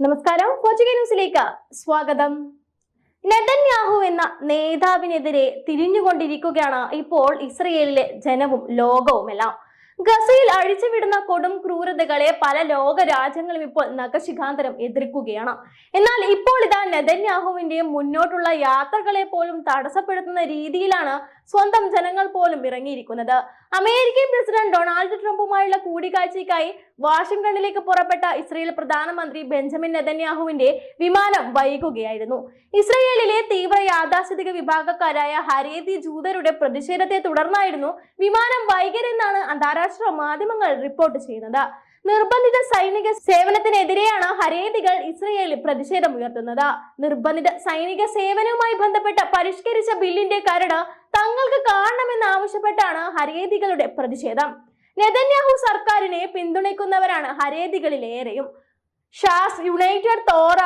നമസ്കാരം. പോർച്ചുഗൽ ന്യൂസിലേക്ക് സ്വാഗതം. നെതന്യാഹു എന്ന നേതാവിനെതിരെ തിരിഞ്ഞുകൊണ്ടിരിക്കുകയാണ് ഇപ്പോൾ ഇസ്രയേലിലെ ജനവും ലോകവുമെല്ലാം. ഗസയിൽ അഴിച്ചുവിടുന്ന കൊടും ക്രൂരതകളെ പല ലോക രാജ്യങ്ങളും ഇപ്പോൾ നഖശിഖാന്തരം എതിർക്കുകയാണ്. എന്നാൽ ഇപ്പോൾ ഇതാ നെതന്യാഹുവിന്റെയും മുന്നോട്ടുള്ള യാത്രകളെ പോലും തടസ്സപ്പെടുത്തുന്ന രീതിയിലാണ് സ്വന്തം ജനങ്ങൾ പോലും ഇറങ്ങിയിരിക്കുന്നത്. അമേരിക്കൻ പ്രസിഡന്റ് ഡൊണാൾഡ് ട്രംപുമായുള്ള കൂടിക്കാഴ്ചയ്ക്കായി വാഷിംഗ്ടണിലേക്ക് പുറപ്പെട്ട ഇസ്രയേൽ പ്രധാനമന്ത്രി ബെഞ്ചമിൻ നെതന്യാഹുവിന്റെ വിമാനം വൈകുകയായിരുന്നു. ഇസ്രയേലിലെ തീവ്ര യാഥാസ്ഥിതിക വിഭാഗക്കാരായ ഹരേതി ജൂതരുടെ പ്രതിഷേധത്തെ തുടർന്നായിരുന്നു വിമാനം വൈകരുതെന്നാണ് അന്താരാഷ്ട്ര മാധ്യമങ്ങൾ റിപ്പോർട്ട് ചെയ്യുന്നത്. നിർബന്ധിത സൈനിക സേവനത്തിനെതിരെയാണ് ഹരേതികൾ ഇസ്രയേലിൽ പ്രതിഷേധം ഉയർത്തുന്നത്. നിർബന്ധിത സൈനിക സേവനവുമായി ബന്ധപ്പെട്ട പരിഷ്കരിച്ച ബില്ലിന്റെ കരട് തങ്ങൾക്ക് കാണണമെന്ന് ആവശ്യപ്പെട്ടാണ് ഹരേതികളുടെ പ്രതിഷേധം. നെതന്യാഹു സർക്കാരിനെ പിന്തുണയ്ക്കുന്നവരാണ് ഹരേതികളിലേറെയും ഷാസ് യുണൈറ്റഡ് തോറ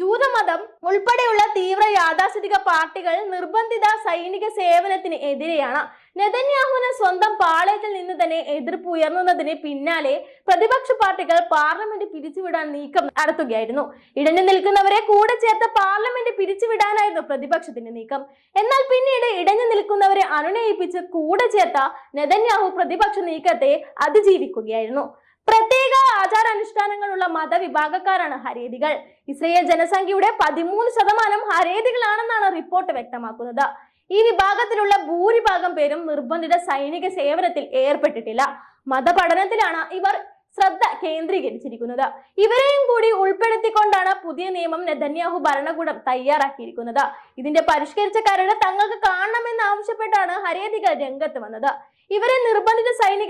ജൂതമതം ഉൾപ്പെടെയുള്ള തീവ്ര യാഥാസ്ഥിതിക പാർട്ടികൾ നിർബന്ധിത സൈനിക സേവനത്തിന് എതിരെയാണ്. നെതന്യാഹുവിന് സ്വന്തം പാളയത്തിൽ നിന്ന് തന്നെ എതിർപ്പ് ഉയർന്നതിന് പിന്നാലെ പ്രതിപക്ഷ പാർട്ടികൾ പാർലമെന്റ് പിരിച്ചുവിടാൻ നീക്കം നടത്തുകയായിരുന്നു. ഇടഞ്ഞു നിൽക്കുന്നവരെ കൂടെ ചേർത്ത് പാർലമെന്റ് പിരിച്ചുവിടാനായിരുന്നു പ്രതിപക്ഷത്തിന്റെ നീക്കം. എന്നാൽ പിന്നീട് ഇടഞ്ഞു നിൽക്കുന്നവരെ അനുനയിപ്പിച്ച് കൂടെ ചേർത്ത നെതന്യാഹു പ്രതിപക്ഷ നീക്കത്തെ അതിജീവിക്കുകയായിരുന്നു. പ്രത്യേക ആചാരാനുഷ്ഠാനങ്ങളുള്ള മതവിഭാഗക്കാരാണ് ഹരേതികൾ. ഇസ്രയേൽ ജനസംഖ്യയുടെ പതിമൂന്ന് ശതമാനം ഹരേതികളാണെന്നാണ് റിപ്പോർട്ട് വ്യക്തമാക്കുന്നത്. ഈ വിഭാഗത്തിലുള്ള ഭൂരിഭാഗം പേരും നിർബന്ധിത സൈനിക സേവനത്തിൽ ഏർപ്പെട്ടിട്ടില്ല. മതപഠനത്തിലാണ് ഇവർ ശ്രദ്ധ കേന്ദ്രീകരിച്ചിരിക്കുന്നത്. ഇവരെയും കൂടി ഉൾപ്പെടുത്തിക്കൊണ്ടാണ് പുതിയ നിയമം നെതന്യാഹു ഭരണകൂടം തയ്യാറാക്കിയിരിക്കുന്നത്. ഇതിന്റെ പരിഷ്കരിച്ച കരട് തങ്ങൾക്ക് കാണണമെന്ന് ആവശ്യപ്പെട്ടാണ് ഹരേതിക രംഗത്ത് വന്നത്. ഇവരെ നിർബന്ധിത സൈനിക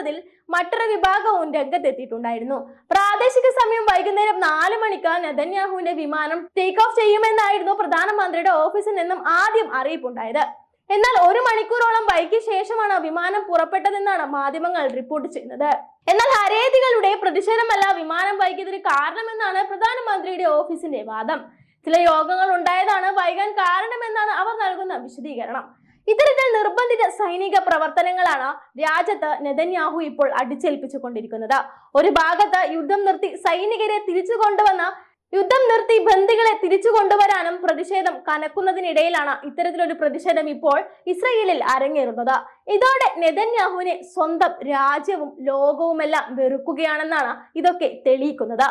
ഉൾപ്പെടുത്താത്തതിൽ മറ്റൊരു വിഭാഗവും രംഗത്തെത്തിയിട്ടുണ്ടായിരുന്നു. പ്രാദേശിക സമയം വൈകുന്നേരം നാല് മണിക്ക് നെതന്യാഹുവിന്റെ വിമാനം ടേക്ക് ഓഫ് ചെയ്യുമെന്നായിരുന്നു പ്രധാനമന്ത്രിയുടെ ഓഫീസിൽ നിന്നും ആദ്യം അറിയിപ്പുണ്ടായത്. എന്നാൽ ഒരു മണിക്കൂറോളം വൈകിയ ശേഷമാണ് വിമാനം പുറപ്പെട്ടതെന്നാണ് മാധ്യമങ്ങൾ റിപ്പോർട്ട് ചെയ്യുന്നത്. എന്നാൽ ഹരേതികളുടെ പ്രതിഷേധമല്ല വിമാനം വൈകിയതിന് കാരണമെന്നാണ് പ്രധാനമന്ത്രിയുടെ ഓഫീസിന്റെ വാദം. ചില യോഗങ്ങൾ ഉണ്ടായതാണ് വൈകാൻ കാരണമെന്നാണ് അവർ നൽകുന്ന വിശദീകരണം. ഇത്തരത്തിൽ നിർബന്ധിത സൈനിക പ്രവർത്തനങ്ങളാണ് രാജ്യത്ത് നെതന്യാഹു ഇപ്പോൾ അടിച്ചേൽപ്പിച്ചുകൊണ്ടിരിക്കുന്നത്. ഒരു ഭാഗത്ത് യുദ്ധം നിർത്തി സൈനികരെ തിരിച്ചു കൊണ്ടുവന്ന യുദ്ധം നിർത്തി ബന്ദികളെ തിരിച്ചു കൊണ്ടുവരാനും പ്രതിഷേധം കനക്കുന്നതിനിടയിലാണ് ഇത്തരത്തിലൊരു പ്രതിഷേധം ഇപ്പോൾ ഇസ്രയേലിൽ അരങ്ങേറുന്നത്. ഇതോടെ നെതന്യാഹുവിനെ സ്വന്തം രാജ്യവും ലോകവുമെല്ലാം വെറുക്കുകയാണെന്നാണ് ഇതൊക്കെ തെളിയിക്കുന്നത്.